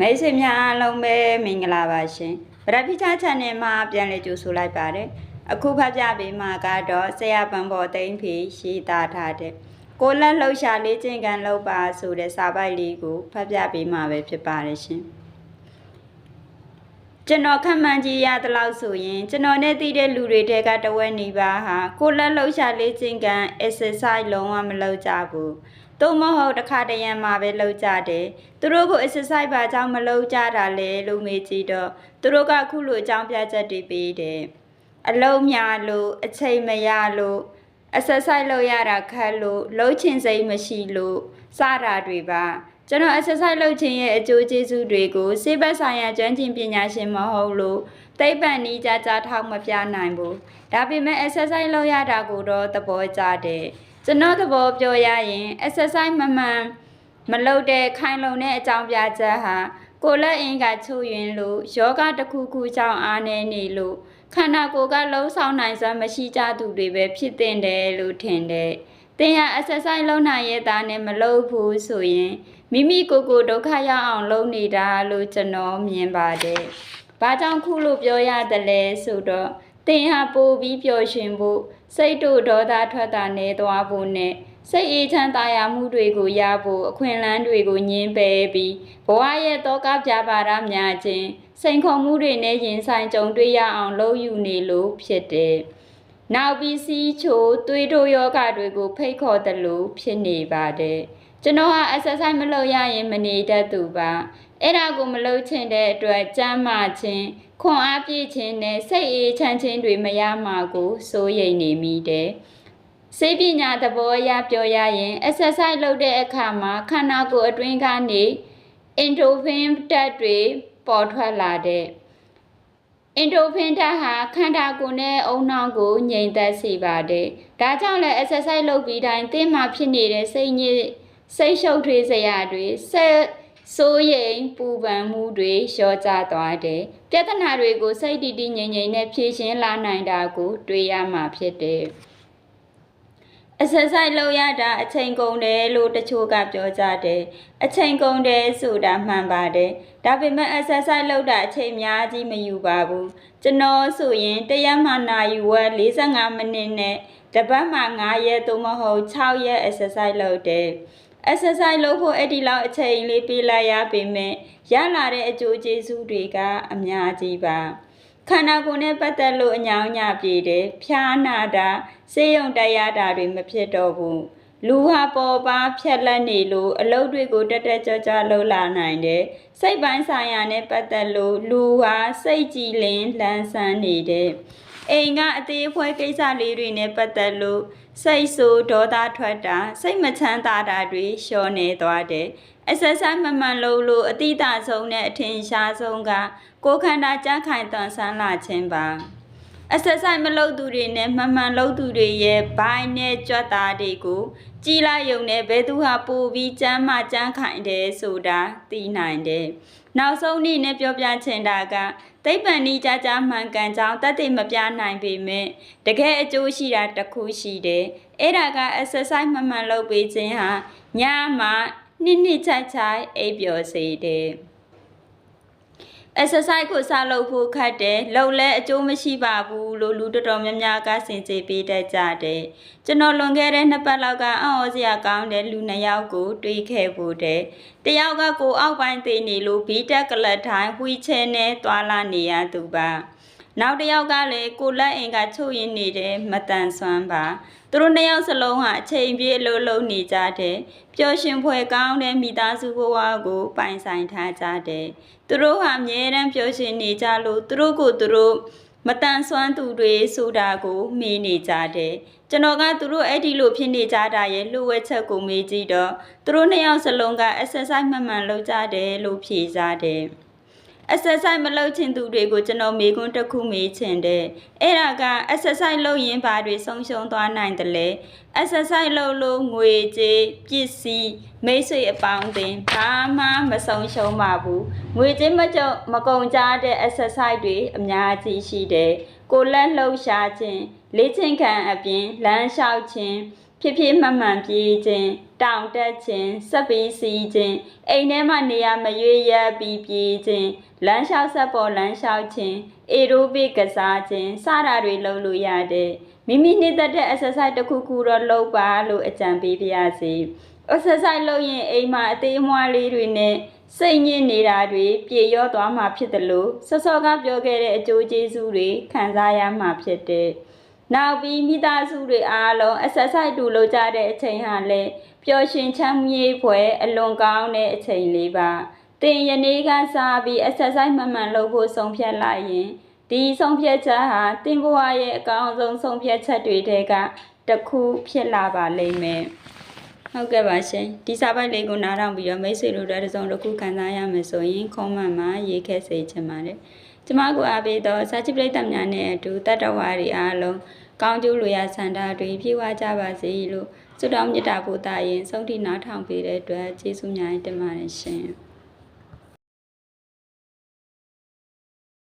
မိတ်ဆွေများအားလုံးပဲမင်္ဂလာပါရှင်ဗရဖိချာ channel မှာပြန်လည်ကြိုဆိုလိုက်ပါတယ်အခုဖတ်ပြပေးမှာကတော့ဆရာပန်ပေါ်သိမ့်ဖေရေးသားထားတဲ့ကိုလက်လှုပ်ရှားလေးချင်းကန်လုပ်ပါဆိုတဲ့စာပိုက်လေးကိုဖတ်ပြပေးမှာပဲဖြစ်ပါတယ်ရှင်ကျွန်တော်ခန့်မှန်းကြည့်ရသလောက်ဆိုရင်ကျွန်တော်နဲ့တည်တဲ့လူတွေတဲကတဝက်နေပါဟာကိုလက်လှုပ်ရှားလေးချင်းကန် exercise လုံးဝမလုပ်ကြဘူး သို့မဟုတ်တစ်ခါတရံမှာပဲလုပ်ကြတယ်သူတို့ကို exercise ဘာကြောင့်မလုပ်ကြတာလဲလို့မေးကြည့်တော့သူတို့ကခုလိုအကြောင်းပြချက်တွေပေးတယ်အလုံးများလို့အချိန်မရလို့ exercise လုပ်ရတာခက်လို့လှုပ်ချင်စိတ်မရှိလို့စတာတွေပါကျွန်တော် exercise လုပ်ခြင်းရဲ့အကျိုးကျေးဇူးတွေကိုစေဘက်ဆိုင်ရာကျွမ်းကျင်ပညာရှင်မဟုတ်လို့သိပ္ပံနီးကြကြထောက်မပြနိုင်ဘူးဒါပေမဲ့ exercise လုပ်ရတာကိုတော့သဘောကျတယ် ကျွန်တော်သဘောပြောရရင် exercise မမှန်မလုပ်တဲ့ခိုင်လုံတဲ့အကြောင်းပြချက်ဟာကိုယ်လက်အင်ကချို့ယွင်းလို့ယောဂတစ်ခုခုကြောင့်အားနေနေလို့ခန္ဓာကိုယ်ကလုံးဆောင်နိုင်စွမ်းမရှိကြသူတွေပဲဖြစ်တင်တယ်လို့ထင်တယ်။တင်ရ exercise လုပ်နိုင်ရဲ့သားနဲ့မလုပ်ဘူးဆိုရင်မိမိကိုယ်ကိုယ်ဒုက္ခရောက်အောင်လုပ်နေတာလို့ကျွန်တော်မြင်ပါတယ်။ဘာကြောင့်ခုလိုပြောရတယ်လဲဆိုတော့ တင်ဟာပိုပြီးပျော်ရွှင်ဖို့စိတ်တို့ဒေါသထွက်တာနေသွားဖို့နဲ့စိတ်အေးချမ်းသာယာမှုတွေကိုရဖို့အခွင့်အလမ်းတွေကိုညှင်းပယ်ပြီးဘဝရဲ့တောကပြပါရများခြင်းစိန်ခေါ်မှုတွေနဲ့ရင်ဆိုင်ကြုံတွေ့ရအောင်လုပ်ယူနေလို့ဖြစ်တယ်။နောက်ပြီးစီးချိုသွေးတို့ယောဂတွေကိုဖိတ်ခေါ်တယ်လို့ဖြစ်နေပါတယ်။ကျွန်တော်ဟာ exercise မလုပ်ရရင်မနေတတ်သူပါ။ အဲ့ဒါကိုမလုပ်ချင်တဲ့အတွက်ကြမ်းမာခြင်းခွန်အားပြည့်ခြင်းနဲ့စိတ်အေးချမ်းခြင်းတွေမရမှာကိုစိုးရိမ်နေမိတယ်။စေပညာသဘောအရပြောရရင် exercise လုပ်တဲ့အခါမှာခန္ဓာကိုယ်အတွင်းကနေ endorphin ဓာတ်တွေပေါ်ထွက်လာတဲ့ endorphin ဓာတ်ဟာခန္ဓာကိုယ်နဲ့အုံနောက်ကိုငြိမ်သက်စေပါတယ်။ဒါကြောင့်လည်း exercise လုပ်ပြီးတိုင်းသင်မှာဖြစ်နေတဲ့စိတ်ညစ်စိတ်ရှုပ်ထွေးစရာတွေဆက် စိုးရိမ်ပူပန်မှုတွေလျော့ကျသွားတယ်။ပြဿနာတွေကိုစိတ်တည်တည်ငြိမ်ငြိမ်နဲ့ဖြေရှင်းလာနိုင်တာကိုတွေ့ရမှာဖြစ်တယ်။ exercise လုပ်ရတာအချိန်ကုန်တယ်လို့တချို့ကပြောကြတယ်အချိန်ကုန်တယ်ဆိုတာမှန်ပါတယ်ဒါပေမဲ့ exercise လုပ်တာအချိန်များကြီးမယူပါဘူးကျွန်တော်ဆိုရင်တရက်မှနာယူဝက်45မိနစ်နဲ့တစ်ပတ်မှ9ရက်သို့မဟုတ်6ရက် exercise လုပ်တယ် exercise လုပ်ဖို့အဲ့ဒီလောက်အချိန်လေးပေးလိုက်ရပေမဲ့ရလာတဲ့အကျိုးကျေးဇူးတွေကအများကြီးပါခန္ဓာကိုယ်နဲ့ပတ်သက်လို့အညောင်းညပြေတယ်ဖျားနာတာစေယုံတရားတာတွေမဖြစ်တော့ဘူးလူဟာပေါ်ပါဖြက်လက်နေလို့အလုပ်တွေကိုတက်တက်ကြွကြွလှုပ်လာနိုင်တယ်စိတ်ပိုင်းဆိုင်ရာနဲ့ပတ်သက်လို့လူဟာစိတ်ကြည်လင်လန်းဆန်းနေတယ် အိမ်ကအသေးအဖွဲကိစ္စလေးတွေနဲ့ပတ်သက်လို့စိတ်ဆိုးဒေါသထွက်တာစိတ်မချမ်းသာတာတွေလျှော့နေသွားတယ်။ exercise မမှန်လို့လို့အတိအကျဆုံးနဲ့အထင်ရှားဆုံးကကိုယ်ခန္ဓာကြမ်းခိုင်တန်ဆန်းလာခြင်းပါ။ exercise မလုပ်သူတွေနဲ့မှန်မှန်လုပ်သူတွေရဲ့ဘိုင်းနဲ့ကြွက်သားတွေကိုကြည်လိုက်ယုံနဲ့ဘယ်သူဟာပိုပြီးကြမ်းမှကြမ်းခိုင်တယ်ဆိုတာသိနိုင်တယ်။နောက်ဆုံးနေ့နဲ့ပြောပြချင်တာကသိပ္ပံဤကြကြမှန်ကန်ကြောင်းတတ်သိမပြနိုင်ပေမဲ့တကယ်အကျိုးရှိတာတစ်ခုရှိတယ်။အဲ့ဒါက exercise မှန်မှန်လုပ်ပေးခြင်းဟာညမှာနှစ်နှစ်ချိုက်ချိုက်အိပ်ပျော်စေတယ်။ exercise ကိုစလုပ်ဖို့ခက်တယ်လှုပ်လဲအကျိုးမရှိပါဘူးလို့လူတော်တော်များများကစင်ကြေပေးတတ်ကြတယ်ကျွန်တော်လွန်ခဲ့တဲ့နှစ်ပတ်လောက်ကအံ့ဩစရာကောင်းတဲ့လူနှစ်ယောက်ကိုတွေ့ခဲ့ဖို့တဲ့တယောက်ကကိုအောက်ပိုင်းသေးနေလို့ဘီတက်ကလတ်ထိုင်းဝှီချဲနဲ့သွာလာနေရသူပါ နောက်တစ်ယောက်ကလည်းကိုလက်အင်ကချုပ်ရင်းနေတဲ့မတန်ဆွမ်းပါသူတို့နှစ်ယောက်စလုံးဟာအချိန်ပြည့်အလုပ်လုပ်နေကြတဲ့ပျော်ရွှင်ဖွယ်ကောင်းတဲ့မိသားစုဘဝကိုပိုင်ဆိုင်ထားကြတဲ့သူတို့ဟာအမြဲတမ်းပျော်ရွှင်နေကြလို့သူတို့ကိုသူတို့မတန်ဆွမ်းသူတွေဆိုတာကိုမေးနေကြတယ်ကျွန်တော်ကသူတို့အဲ့ဒီလိုဖြစ်နေကြတာရဲ့လှုပ်ဝဲချက်ကိုမေးကြည့်တော့သူတို့နှစ်ယောက်စလုံးက exercise မှန်မှန်လုပ်ကြတယ်လို့ဖြေကြတယ် exercise မလုပ်ချင်သူတွေကိုကျွန်တော်မေးခွန်းတစ်ခုမေးချင်တယ်အဲ့ဒါက exercise လုပ်ရင်ဘာတွေဆုံးရှုံးသွားနိုင်တယ်လဲ exercise လုပ်လို့ငွေကြေးပစ္စည်းမိတ်ဆွေအပေါင်းအသင်းဘာမှမဆုံးရှုံးပါဘူးငွေကြေးမကြုံမကုန်ကြတဲ့ exercise တွေအများကြီးရှိတယ်ကိုလက်လှုပ်ရှားခြင်းလေ့ကျင့်ခံအပြင်လမ်းလျှောက်ခြင်း ဖြစ်ဖြစ်မှန်မှန်ပြေးခြင်းတောင်တက်ခြင်းစက်ပီးစီးခြင်းအိမ်ထဲမှာနေရာမရွေးရပြီးပြေးခြင်းလမ်းလျှောက်ဆက်ပေါ်လမ်းလျှောက်ခြင်းအေရိုဘစ်ကစားခြင်းစတာတွေလုပ်လို့ရတယ်မိမိနှစ်သက်တဲ့ exercise တစ်ခုခုတော့လုပ်ပါလို့အကြံပေးပါရစေ exercise လုပ်ရင်အိမ်မှာအသေးအမွှားလေးတွေနဲ့စိတ်ညစ်နေတာတွေပြေလျော့သွားမှာဖြစ်တယ်လို့စောစောကပြောခဲ့တဲ့အကျိုးကျေးဇူးတွေခံစားရမှာဖြစ်တယ်။ နောက်ပြီးမိသားစုတွေအားလုံး exercise တူလုပ်ကြတဲ့အချိန်ဟာလည်းပျော်ရွှင်ချမ်းမြေ့ဖွယ်အလွန်ကောင်းတဲ့အချိန်လေးပါ။တင်ယနေ့ကစားပြီး exercise မှန်မှန်လုပ်ဖို့ဆုံးဖြတ်လိုက်ရင်ဒီဆုံးဖြတ်ချက်ဟာတင်ဘဝရဲ့အကောင်းဆုံးဆုံးဖြတ်ချက်တွေထဲကတစ်ခုဖြစ်လာပါလိမ့်မယ်။ဟုတ်ကဲ့ပါရှင်ဒီစာပိုက်လေးကိုနားထောင်ပြီးတော့မိတ်ဆွေတို့တစ်စုံတစ်ခုခံစားရမယ်ဆိုရင်ခေါင်းမှန်မှာရေးခဲ့စေချင်ပါတယ် ကျမကိုအားပေးတော့စာချစ်ပရိသတ်များနဲ့အတူတတ္တဝါတွေအားလုံးကောင်းကျိုးလိုရာဆန္ဒတွေပြေဝကြပါစေလို့ဆုတောင်းမေတ္တာပို့တာရင်ဆုံးထိနားထောင်ပေးတဲ့အတွက်ကျေးဇူးများတင်ပါတယ်ရှင်